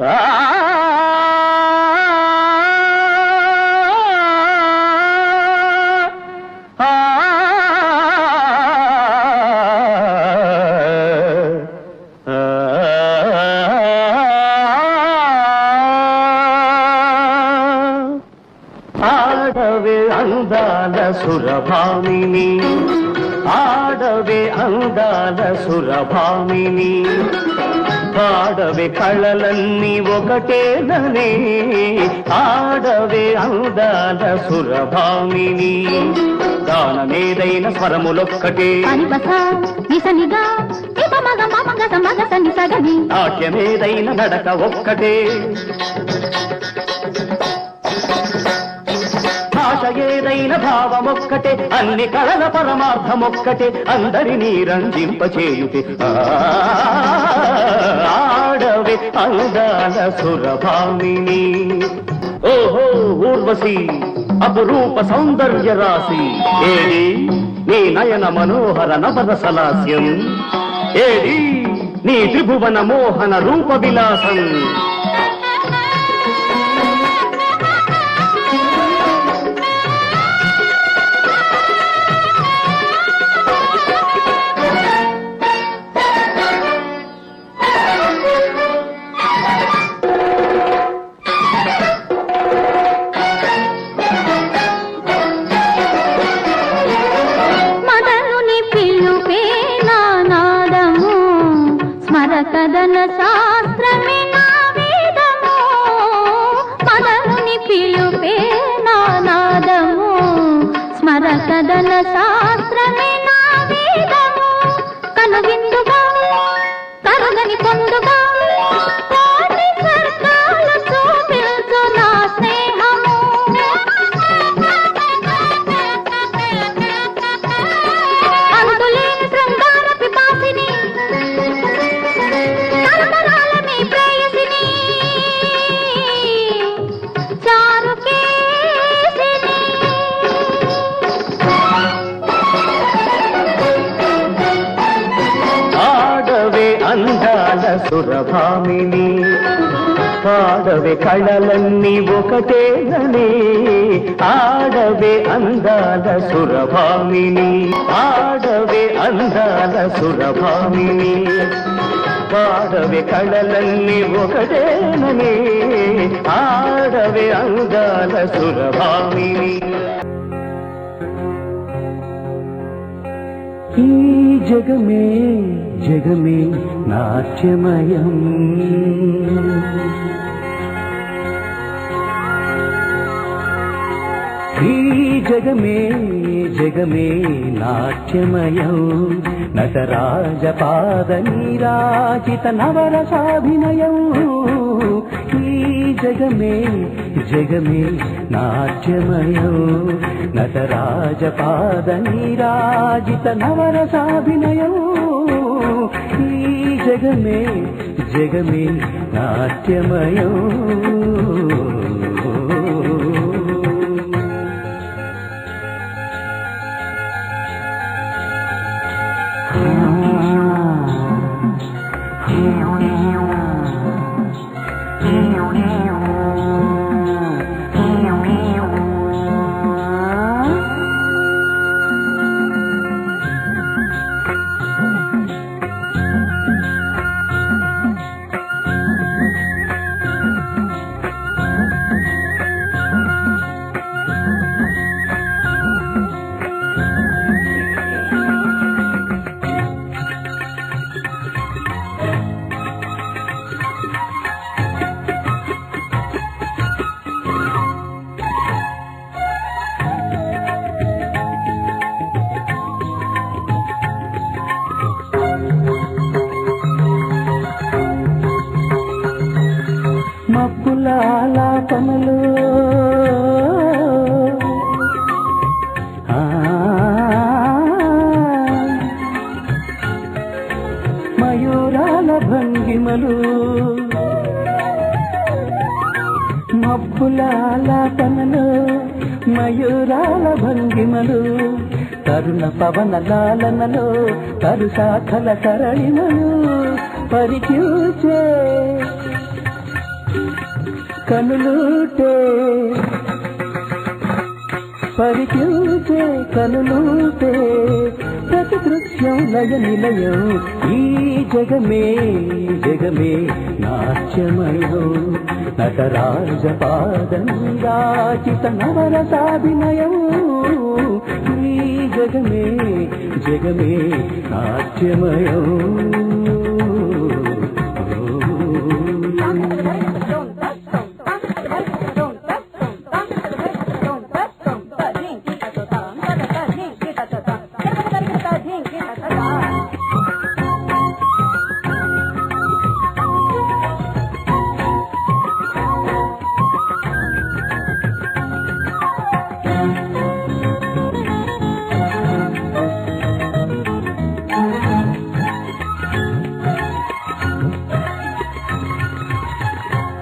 ఆడవే అందాల సురభామిని ఆడవే అందాల సురభామిని. ఆడవే కళలన్నీ ఒకటేననే. ఆడవే అందాల సురభామిని. గానమేదైన స్వరములొక్కటే. నాట్యమేదైన నడక ఒక్కటే. భావమొక్కటే అన్ని కళల పరమార్థమొక్కటే అందరినీ రంజింపచేయుటే ఆ, ఆడవే అందాల సురభామిని. ఓహో ఊర్వశి అపురూప సౌందర్య రాశి ఏది? నీ నయన మనోహర నవరసలాస్యం ఏది? నీ త్రిభువన మోహన రూప విలాసం. స్మర శాస్త్రమే సురభామిని పాడవే కళలన్నీ ఒకటేననే ఆడవే అందాల సురభామిని ఆడవే అందాల సురభామిని పాడవే కళలన్నీ ఒకటేననే ఆడవే అందాల సురభామిని. ఈ జగమే జగమే నాట్యమయం. ఈ జగమే జగమే నాట్యమయం. నటరాజపాద నీరాజిత నవరసాభినయం. ఈ జగమే జగమే నాట్యమయం. నటరాజపాద నీరాజిత నవరసాభినయం. ఈ మబ్బుల ఆలాపనలు మయూరాల భంగిమలు తరుణ పవన లాలనలో తరు శాఖల తరళిమలు పరిచూచే. కనులుటే పరిచూచే కనులుటే ప్రతి దృశ్యం లయ నిలయం ఈ జగమే జగమే నాట్యమయో నటరాజ పాదంగాచిత నవరసాభినయం ఈ జగమే జగమే నాట్యమయం.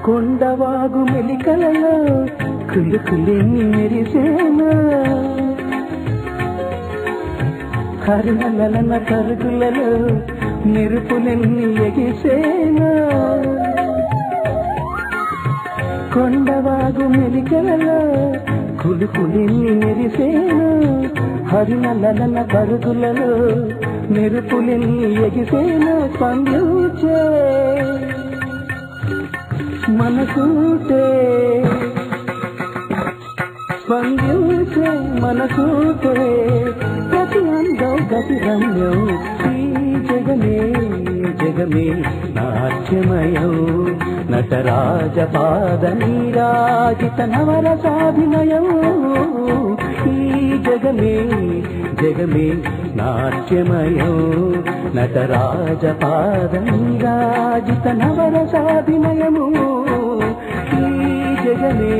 కొండవాగు మెలికలలో కులుకులేని మెరిసేనా? హరినలన కరుగులలో మెరుపులెన్ని ఎగిసేనా? కొండవాగు మెలికలలో కులుకులెన్ని మెరిసేనా? హరిణలన కరుగులలో మెరుపులెన్ని ఎగిసేనా? పండుచే మనసుటే స్పందించే మనసుటే గతి అందం గతి రమ్యం ఈ జగమే జగమే నాట్యమయం. నటరాజ పాద నీరాజిత నవరసాభినయం. జగమే నాట్యమయో నటరాజ నటరాజపాదరాజిత నవరసాభినయము ఈ జగమే